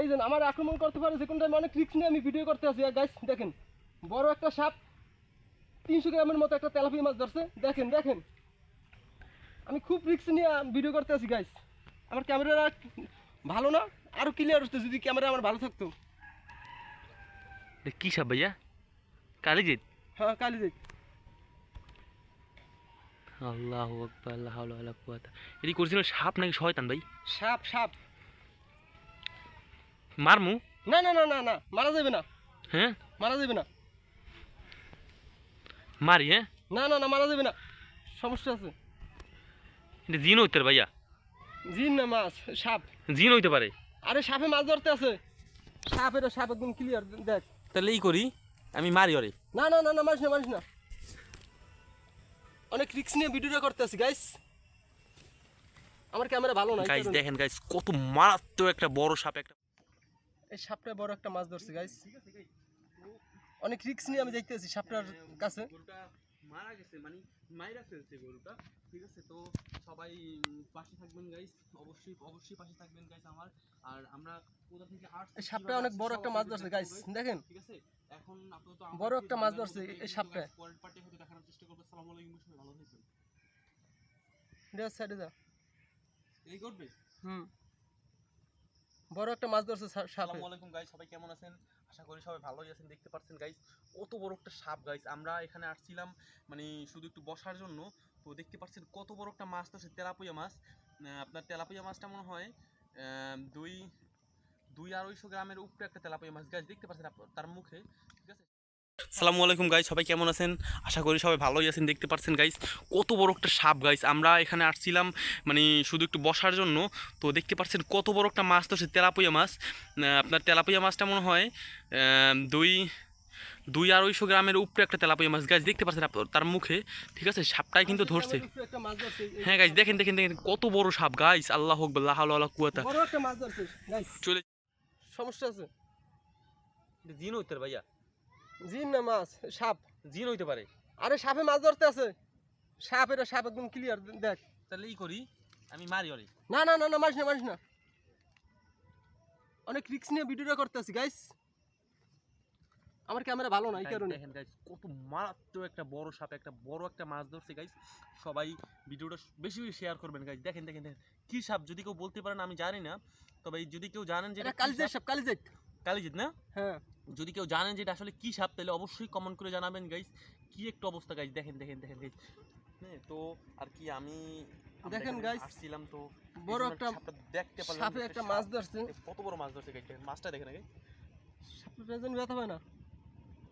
এই যে আমার আক্রমণ করতে পারে যে কোনো টাইমে অনেক রিস্ক নিয়ে আমি ভিডিও করতে আছি গাইস দেখেন বড় একটা সাপ তিনশো গ্রামের মতো একটা তেলাপিয়া মাছ ধরছে। দেখেন দেখেন। আমি খুব রিস্ক নিয়ে ভিডিও করতে আছি গাইস আমার ক্যামেরা ভালো না আরও ক্লিয়ার হতো যদি ক্যামেরা আমার ভালো থাকতো। কি সাপ ভাইয়া? কালিজিৎ? হ্যাঁ কালি যাই আল্লাহ আকবার আল্লাহ কুওয়াতা। এটি করেছিল সাপ নাকি শয়তান ভাই? সাপ সাপ। মারমু? না না না না না মারা যাবে না। হ্যাঁ? মারা যাবে না। মারি হ্যাঁ? না না না মারা যাবে না। সমস্যা আছে। এটা জিন হইতে পারে ভাইয়া। জিন না মাছ সাপ। জিন হইতে পারে। আরে সাপে মাছ ধরতে আছে। সাপ এটা সাপ একদম ক্লিয়ার দেখ। তাহলে এই করি আমি মারি ওরে। না না না না মারিস না মারিস না। অনেক রিক্স নিয়ে ভিডিওটা করতে আছি গাইস আমার ক্যামেরা ভালো না গাইস। দেখেন গাইস কত মারাত্মক একটা বড় সাপ একটা এই সাপটা বড় একটা মাছ ধরছে গাইস অনেক রিক্স নিয়ে আমি দেখতে আছি সাপটার কাছে। মারা গেছে মানে মাইরা ফেলছে গরুটা। ঠিক আছে তো সবাই পাশে থাকবেন গাইস অবশ্যই অবশ্যই পাশে থাকবেন গাইস আমার। আর আমরা কোথা থেকে আসছি এই সাপটা অনেক বড় একটা মাছ ধরছে গাইস দেখেন। ঠিক আছে এখন আপাতত বড় একটা মাছ ধরছে এই সাপটা পরের পার্টি হয়তো দেখানোর চেষ্টা করব। আসসালামু আলাইকুম সবাই ভালো থাকবেন। সাইডে যা এই করবে? হুম। বড় একটা মাছ ধরছে সাপ। আলাইকুম গাইস সবাই কেমন আছেন? আশা করি সবাই ভালোই আছেন, দেখতে পাচ্ছেন গাইস কত বড় একটা সাপ গাইস আমরা এখানে আসছিলাম মানে শুধু একটু বসার জন্য। তো দেখতে পাচ্ছেন কত বড় একটা মাছ তো তেলাপুয়া মাছ। আপনার তেলাপুয়া মাছটা মনে হয় দুই দুই আড়াইশো গ্রামের উপরে একটা তেলাপুয়া মাছ। গাছ দেখতে পাচ্ছেন তার মুখে আসসালামু আলাইকুম গাইস সবাই কেমন আছেন? আশা করি সবাই ভালোই আছেন দেখতে পাচ্ছেন গাইস কত বড় একটা সাপ গাইজ আমরা এখানে আসছিলাম মানে শুধু একটু বসার জন্য। তো দেখতে পাচ্ছেন কত বড় একটা মাছ তো সে তেলাপিয়া মাছ। আপনার তেলাপিয়া মাছটা মনে হয় দুই দুই আড়াইশো গ্রামের উপরে একটা তেলাপিয়া মাছ। গাছ দেখতে পাচ্ছেন তার মুখে ঠিক আছে? সাপটাই কিন্তু ধরছে। হ্যাঁ গাইস দেখেন দেখেন দেখেন কত বড় সাপ গাইস আল্লাহ হোক আল্লাহ আল্লাহ কুয়াতা চলে সমস্যা আছে? জিন হইতে ভাইয়া। জিন না মাছ? সাপ। জিন হইতে পারে। আরে সাপে মাছ ধরতে আছে। সাপ এটা সাপ একদম ক্লিয়ার দেখ। তাহলে এই করি আমি মারি ওরে না না না না মারিস না মারিস না। অনেক রিক্স নিয়ে ভিডিওটা করতে আছি গাইস আমার ক্যামেরা ভালো না এই কারণে। দেখেন গাইস কত মারাত্মক একটা বড় সাপ একটা বড় একটা মাছ ধরছে গাইস সবাই ভিডিওটা বেশি বেশি শেয়ার করবেন গাইস দেখেন দেখেন দেখেন কি সাপ? যদি কেউ বলতে পারেন আমি জানি না। তবে যদি কেউ জানেন যে এটা কালিজের সাপ- কালিজের কালিজিৎ না? হ্যাঁ। যদি কেউ জানেন যে এটা আসলে কি সাপ তাহলে অবশ্যই কমেন্ট করে জানাবেন গাইস কি একটু অবস্থা গাইস দেখেন দেখেন দেখেন গাইস হ্যাঁ তো আর কি আমি দেখেন guys, আসছিলাম তো বড় একটা দেখতে পারলাম সাপে একটা মাছ ধরছে। কত বড় মাছ ধরছে গাইস মাছটা দেখেন আগে। সাপের যেন ব্যথা হয় না?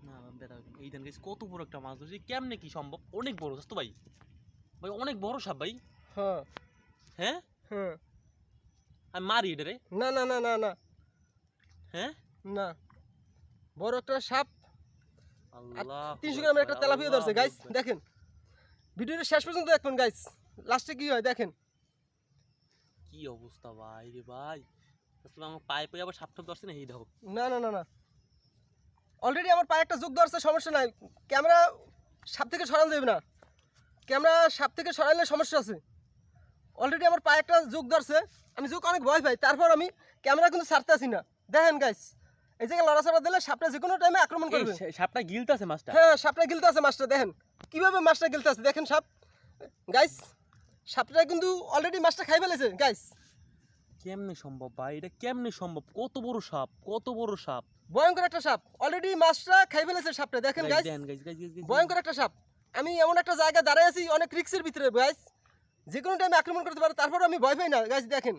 না বেটা এই দেন গাইস কত বড় একটা মাছ ধরছে। কেমনে কি সম্ভব? অনেক বড় দোস্ত ভাই। ভাই অনেক বড় সাপ ভাই। হ্যাঁ। হ্যাঁ? হ্যাঁ। আমি মারি এটা রে। না না না না না। হ্যাঁ? না। বড় একটা সাপ। তিনশো গ্রামের একটা তেলাপিয়া ধরছে গাইস দেখেন। ভিডিওটা শেষ পর্যন্ত দেখবেন গাইস লাস্টে কি হয় দেখেন। কি অবস্থা ভাই রে ভাই। আসলে আমার পায়ে পায়ে আবার সাপ ধরছে না? এই দেখো। না না না না। অলরেডি আমার পায়ে একটা যোগ ধরছে সমস্যা নাই। ক্যামেরা সাপ থেকে সরানো যাবে না। ক্যামেরা সাপ থেকে সরাইলে সমস্যা আছে। অলরেডি আমার পায়ে একটা যোগ ধরছে। আমি যোগ অনেক ভয় পাই তারপর আমি ক্যামেরা কিন্তু ছাড়তে আসি না। দেখেন গাইস এই জায়গায় লড়াচড়া দিলে সাপটা যে কোনো টাইমে আক্রমণ করবে। সাপটা গিলতাছে মাছটা হ্যাঁ সাপটা গিলতে আছে মাছটা দেখেন। কীভাবে মাছটা গিলতে আছে দেখেন সাপ। গাইস সাপটা কিন্তু অলরেডি মাছটা খাই ফেলেছে গাইস কেমনে সম্ভব ভাই? এটা কেমনে সম্ভব? কত বড় সাপ কত বড় সাপ। ভয়ঙ্কর একটা সাপ। অলরেডি মাছটা খাই ফেলেছে সাপটা দেখেন গাইস ভয়ঙ্কর একটা সাপ। আমি এমন একটা জায়গায় দাঁড়ায় আছি অনেক রিক্সের ভিতরে গাইস যে কোনো টাইমে আক্রমণ করতে পারে তারপর আমি ভয় পাই না। গাইস দেখেন।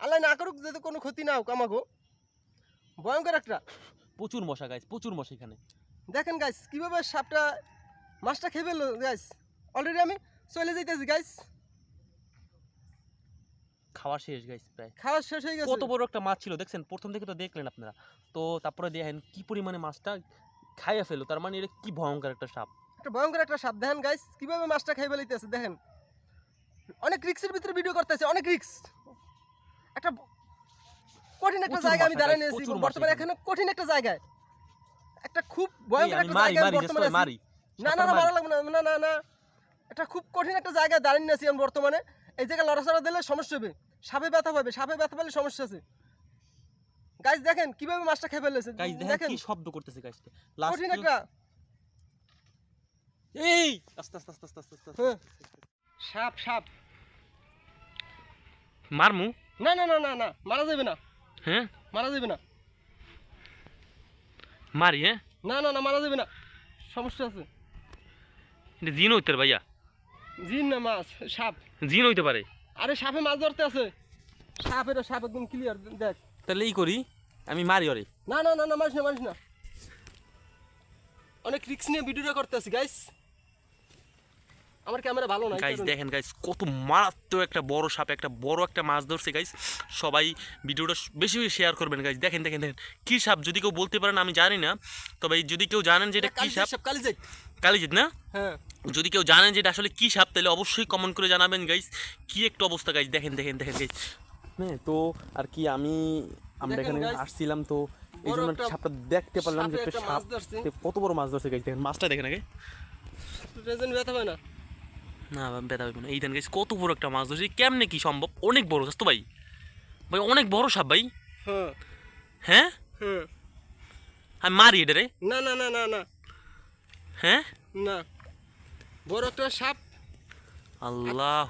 আল্লাহ না করুক যাতে কোনো ক্ষতি না হোক আমাগো ভয়ঙ্কর একটা। প্রচুর মশা গাইস প্রচুর মশা এখানে। দেখেন গাইস কীভাবে সাপটা মাছটা খেয়ে ফেলল গাইস অলরেডি আমি চলে যাইতেছি গাইস খাওয়া শেষ গাইস প্রায়। খাওয়া শেষ হয়ে গেছে। কত বড় একটা মাছ ছিল দেখছেন? প্রথম থেকে তো দেখলেন আপনারা। তো তারপরে দেখেন কি পরিমাণে মাছটা খাইয়া ফেলো তার মানে এটা কি ভয়ঙ্কর একটা সাপ। একটা ভয়ঙ্কর একটা সাপ। দেখেন গাইস কীভাবে মাছটা খাই ফেলাইতেছে দেখেন। অনেক রিক্সের ভিতরে ভিডিও করতেছে অনেক রিক্স একটা কঠিন একটা জায়গা আমি দাঁড়ায় নিয়েছি বর্তমানে এখানে। কঠিন একটা জায়গায়। একটা খুব ভয়ঙ্কর একটা জায়গায় মারি বর্তমানে মারি। না না না মারা লাগবে না না না না। একটা খুব কঠিন একটা জায়গায় দাঁড়িয়ে নিয়েছি আমি বর্তমানে। এই জায়গায় লড়াচড়া দিলে সমস্যা হবে। সাপে ব্যথা পাবে সাপে ব্যথা পেলে সমস্যা আছে। গাইস দেখেন কীভাবে মাছটা খেয়ে ফেলেছে। গাইস দেখেন কি শব্দ করতেছে গাইসটা কঠিন লাস্ট একটা এই! আস্তে আস্তে আস্তে আস্তে আস্তে আস্তে। সাপ সাপ। মারমু? না না না না না মারা যাবে না। হ্যাঁ? মারা যাবে না। মারি হ্যাঁ? না না না মারা যাবে না। সমস্যা আছে। এটা জিন হইতে পারে ভাইয়া। জিন না মাছ সাপ। জিন হইতে পারে। আরে সাপে মাছ ধরতে আছে। সাপ এটা সাপ একদম ক্লিয়ার দেখ। তাহলে এই করি আমি মারি ওরে। না না না না মারিস না মারিস না। অনেক রিক্স নিয়ে ভিডিওটা করতে আছি গাইস আমার ক্যামেরা ভালো না গাইস দেখেন গাইস কত মারাত্মক একটা বড় সাপ একটা বড় একটা মাছ ধরছে গাইস সবাই ভিডিওটা বেশি বেশি শেয়ার করবেন গাইস দেখেন দেখেন দেখেন কি সাপ? যদি কেউ বলতে পারেন আমি জানি না। তবে যদি কেউ জানেন যে এটা কি কালিজিৎ সাপ কালিজিৎ। কালিজিৎ না? হ্যাঁ। যদি কেউ জানেন যে এটা আসলে কি সাপ তাহলে অবশ্যই কমেন্ট করে জানাবেন গাইস কি একটা অবস্থা গাইস দেখেন দেখেন দেখেন গাইস হ্যাঁ তো আর কি আমি আমরা এখানে আসছিলাম তো এই জন্য সাপটা দেখতে পারলাম যে একটা সাপ কত বড় মাছ ধরছে গাইস দেখেন মাছটা দেখেন আগে। রেজেন্ট ব্যথা হয় না? না বেদা হইব না। এই দেন গাইস কত বড় একটা মাছ ধরছে। কেমনে কি সম্ভব? অনেক বড় তো ভাই? ভাই অনেক বড় সাপ ভাই। হ্যাঁ। হ্যাঁ? হ্যাঁ। আমি মারি এটা রে। না না না না না। হ্যাঁ? না। বড় একটা সাপ। আল্লাহ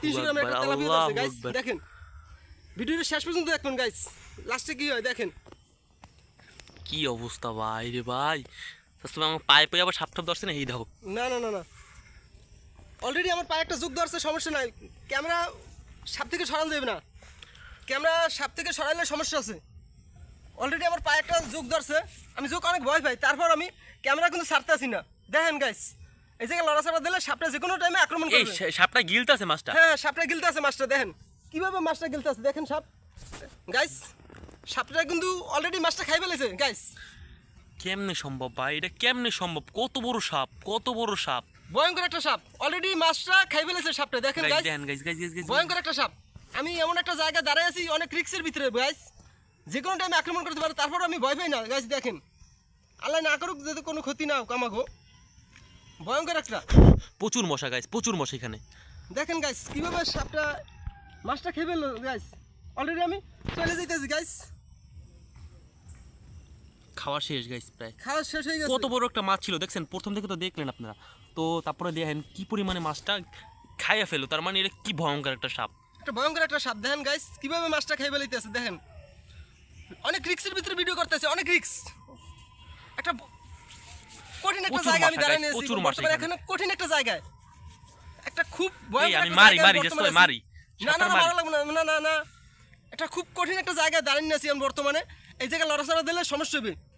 আল্লাহ দেখেন। ভিডিওটা শেষ পর্যন্ত দেখুন গাইস লাস্টে কি হয় দেখেন। কি অবস্থা ভাই রে ভাই। আমার পায়ে পায়ে আবার সাপ টাপ ধরছে না? এই দেখো। না না না না। অলরেডি আমার পায়ে একটা যোগ ধরছে সমস্যা নাই। ক্যামেরা সাপ থেকে সরানো যাবে না। ক্যামেরা সাপ থেকে সরাইলে সমস্যা আছে। অলরেডি আমার পায়ে একটা যোগ ধরছে আমি যোগ অনেক ভয় পাই। তারপর আমি ক্যামেরা কিন্তু ছাড়তে আসি না। দেখেন গাইস এই জায়গায় লড়াচড়া দিলে সাপটা যে কোনো টাইমে আক্রমণ করবে। সাপটা গিলতে আছে মাছটা হ্যাঁ সাপটা গিলতে আছে মাছটা দেখেন। কীভাবে মাছটা গিলতে আছে দেখেন সাপ। গাইস সাপটা কিন্তু অলরেডি মাছটা খাই ফেলেছে গাইস কেমনে সম্ভব ভাই? এটা কেমনে সম্ভব? কত বড় সাপ কত বড় সাপ। ভয়ঙ্কর একটা সাপ। অলরেডি মাছটা খাই ফেলেছে সাপটা দেখেন ভয়ঙ্কর একটা সাপ। আমি এমন একটা জায়গায় দাঁড়ায় আছি অনেক রিক্সের ভিতরে গাইস যে কোনো টাইমে আক্রমণ করতে পারে তারপর আমি ভয় পাই না গাইস দেখেন। আল্লাহ না করুক যাতে কোনো ক্ষতি না হোক আমাগো ভয়ঙ্কর একটা। প্রচুর মশা গাইস প্রচুর মশা এখানে। দেখেন গাইস কীভাবে সাপটা মাছটা খেয়ে ফেলল গাইস অলরেডি আমি চলে যেতেছি গাইস খাওয়া শেষ গাইস প্রায়। খাওয়া শেষ হয়ে গেছে। কত বড় একটা মাছ ছিল দেখছেন? প্রথম থেকে তো দেখলেন আপনারা। তো তারপরে দেখেন কি পরিমাণে মাছটা খাইয়া ফেলো তার মানে এটা কি ভয়ঙ্কর একটা সাপ। একটা ভয়ঙ্কর একটা সাপ। দেখেন গাইস কীভাবে মাছটা খেয়ে ফেলাইতেছে দেখেন। অনেক রিক্সের ভিতরে ভিডিও করতেছে অনেক রিক্স। একটা কঠিন একটা জায়গা আমি দাঁড়ায় নিয়েছি। প্রচুর মাছ এখানে। কঠিন একটা জায়গায়। একটা খুব ভয়ঙ্কর আমি মারি মারি জাস্ট মারি। না না না মারা লাগবে না না না না। একটা খুব কঠিন একটা জায়গায় দাঁড়িয়ে নিয়েছি আমি বর্তমানে। এই জায়গায় লড়াচড়া দিলে সমস্যা হবে।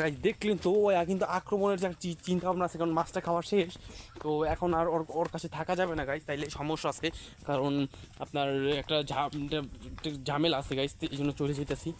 গাইস দেখলেন তো ও কিন্তু আক্রমণের যা চিন্তা ভাবনা আছে, কারণ মাছটা খাওয়া শেষ, তো এখন আর ওর ওর কাছে থাকা যাবে না গাইজ তাইলে সমস্যা আছে, কারণ আপনার একটা ঝামেলা আছে গাইজ এই জন্য চলে যেতেছি।